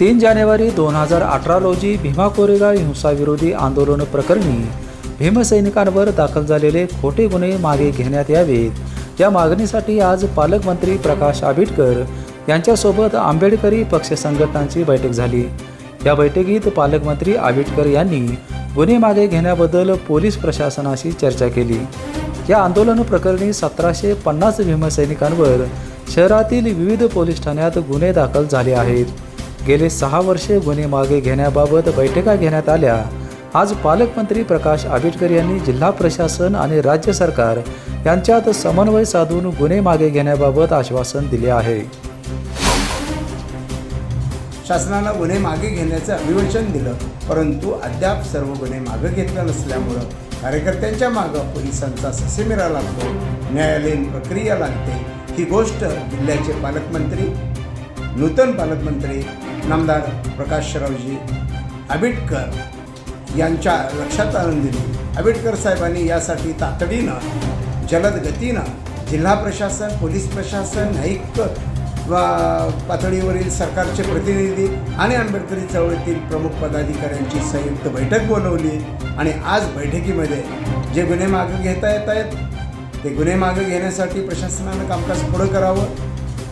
तीन जानेवारी दोन हजार अठरा रोजी भीमा कोरेगाव हिंसाविरोधी आंदोलन प्रकरणी भीमसैनिकांवर दाखल झालेले खोटे गुन्हे मागे घेण्यात यावेत. या मागणीसाठी आज पालकमंत्री प्रकाश आंबेडकर यांच्यासोबत आंबेडकरी पक्ष संघटनांची बैठक झाली. या बैठकीत पालकमंत्री आंबेडकर यांनी गुन्हे मागे घेण्याबद्दल पोलीस प्रशासनाशी चर्चा केली. या आंदोलन प्रकरणी सतराशे पन्नास भीमसैनिकांवर शहरातील विविध पोलीस ठाण्यात गुन्हे दाखल झाले आहेत. गेले सहा वर्षे गुन्हे मागे घेण्याबाबत बैठका घेण्यात आल्या. आज पालकमंत्री प्रकाश आंबेडकर यांनी जिल्हा प्रशासन आणि राज्य सरकार यांच्यात समन्वय साधून गुन्हे मागे घेण्याबाबत आश्वासन दिले आहे. शासनाला गुन्हे मागे घेण्याचं अभिवचन दिलं परंतु अद्याप सर्व गुन्हे मागे घेतलं नसल्यामुळं कार्यकर्त्यांच्या मागं पोलिसांचा ससेमिरा लागतो. न्यायालयीन प्रक्रिया लागते. ही गोष्ट जिल्ह्याचे पालकमंत्री नूतन पालकमंत्री नामदार प्रकाशरावजी आंबेडकर यांच्या लक्षात आणून दिली. आंबेडकर साहेबांनी यासाठी तातडीनं जलद गतीनं जिल्हा प्रशासन पोलीस प्रशासन न्यायिक वा- पातळीवरील सरकारचे प्रतिनिधी आणि आंबेडकरी चळवळीतील प्रमुख पदाधिकाऱ्यांची संयुक्त बैठक बोलवली आणि आज बैठकीमध्ये जे गुन्हे मागं घेता येत आहेत ते गुन्हे मागं घेण्यासाठी प्रशासनानं कामकाज पुढं करावं.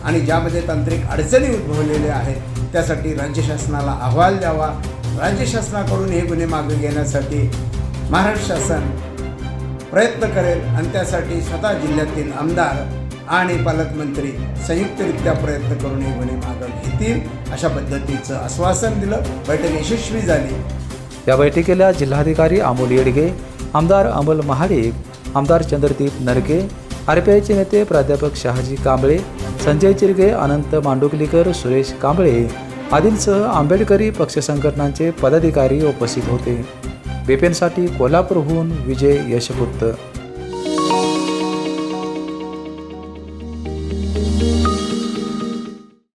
आणि ज्यामध्ये तांत्रिक अडचणी उद्भवलेल्या आहेत त्यासाठी राज्य शासनाला अहवाल द्यावा. राज्य शासनाकडून हे गुन्हे मागे घेण्यासाठी महाराष्ट्र शासन प्रयत्न करेल आणि त्यासाठी स्वतः जिल्ह्यातील आमदार आणि पालकमंत्री संयुक्तरित्या प्रयत्न करून हे गुन्हे मागं घेतील अशा पद्धतीचं आश्वासन दिलं. बैठक यशस्वी झाली. या बैठकीला जिल्हाधिकारी अमोल येडगे आमदार अमोल महाडिक आमदार चंद्रदीप नरके आर पी आयचे नेते प्राध्यापक शहाजी कांबळे संजय चिरगे अनंत मांडुकलीकर सुरेश कांबळे आदींसह आंबेडकरी पक्ष संघटनांचे पदाधिकारी उपस्थित होते. बेपेनसाठी कोल्हापूरहून विजय यशपुत्त